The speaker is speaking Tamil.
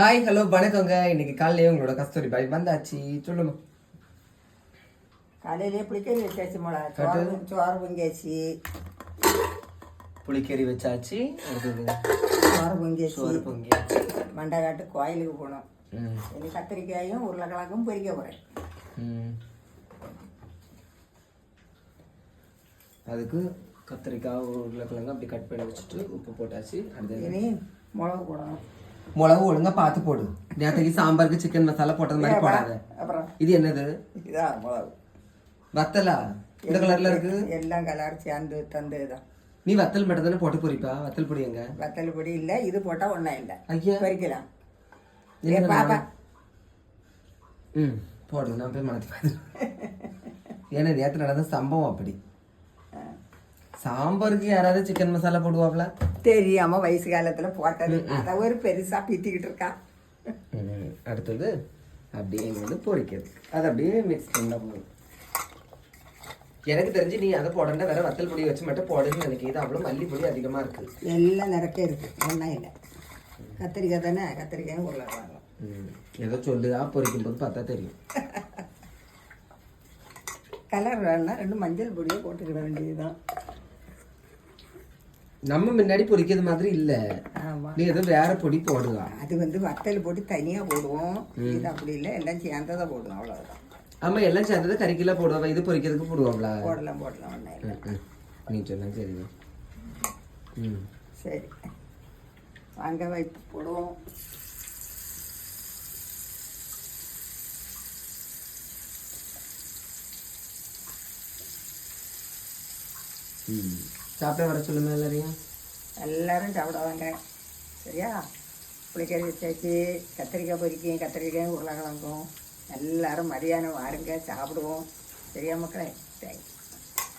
ஹாய் ஹலோ வணக்கங்க. இன்னைக்கு காலையிலே உங்களோட கஸ்தூரி பாய் வந்தாச்சு. சொல்லுமா காலையிலே புளிக்கறி வச்சாச்சு மோளா. சோறு சோறு பொங்கியாச்சு. புளிக்கறி வச்சாச்சு. சோறு பொங்கியாச்சு. சோறு பொங்கியாச்சு. மண்டகாட்டு கோயிலுக்கு போகணும் ம், இனி கத்திரிக்காயும் உருளைக்கிழங்கும் பொரிக்க போகிறேன். அதுக்கு கத்திரிக்காய் உருளைக்கிழங்கு அப்படி கட் பண்ணி வச்சுட்டு உப்பு போட்டாச்சு. அடுத்தது இனி மிளகு போடணும். மிளகு ஒழுங்கா பார்த்து போடு. நேற்றுக்கு சாம்பாருக்கு சிக்கன் மசாலா போட்டது மாதிரி போடாத. அப்புறம்? இது என்னது? இதான் மிளகு. வத்தலா? இந்த கலர்ல இருக்கு? எல்லாம் கலர் சேர்ந்து தந்து தான் நீ வத்தல் மட்டும் தானே போட்டு பொரிப்பா? வத்தல் பொடி எங்க? வத்தல் பொடி இல்லை இது போட்டால் ஒன்றும் இல்லை. ஐயா. பொரிக்கலாம். பாப்பா ம் போடு. நான் போய் மனத்தி ஏன்னா நேற்று நடந்த சம்பவம் அப்படி. சாம்பாருக்கு யாராவது சிக்கன் மசாலா போடுவாப்ல? தெரியாம வயசு காலத்துல போட்டது. அதை ஒரு பெருசா பீத்திக்கிட்டு இருக்கா. அடுத்தது அப்படியே வந்து பொரிக்கிறது அது அப்படியே மிக்ஸ் பண்ண போதும். எனக்கு தெரிஞ்சு நீ அதை போடണ്ട வேற வத்தல் பொடி வச்சு மட்டும் போடுன்னு நினைக்கிது அவ்வளோ மல்லிப்பொடி அதிகமா இருக்கு. எல்லாம் நிறக்க இருக்கு. ஒன்றும் இல்லை. கத்திரிக்காய் தானே? கத்திரிக்காயும் உருளைக்கிழங்கும். ம். ஏதோ சொல்லுதா? பொரிக்கும் போது பார்த்தா தெரியும். கலர் வேணா ரெண்டு மஞ்சள் பொடியை போட்டுக்கிட வேண்டியதுதான். நம்ம முன்னாடி பொரிக்கிறது மாதிரி இல்ல. நீ ஏதோ வேற பொடி போடுவா அது வந்து வத்தல் போட்டு தனியா போடுவோம். இது அப்படி இல்லை. எல்லாம் சேர்ந்ததை போடுவோம். அவ்வளவுதான். ஆமா எல்லாம் சேர்ந்தது கறிக்கில போடுவா இது பொரிக்கிறதுக்கு போடுவாங்களா போடலாம் போடலாம். நீ சொன்னா சரி. ம். சரி. வாங்க வைப்பு போடுவோம். ம். சாப்பிட வர சொல்லுங்க எல்லாரையும்? எல்லாரும் சாப்பிடுவாங்க. சரியா? புளிக்கறி வச்சாச்சு கத்திரிக்காய் பொரிக்கும் கத்திரிக்காயும் உருளைக்கிழங்கும். எல்லாரும் மதியானம் வாருங்க சாப்பிடுவோம். சரியா மக்களே? தேங்க்ஸ்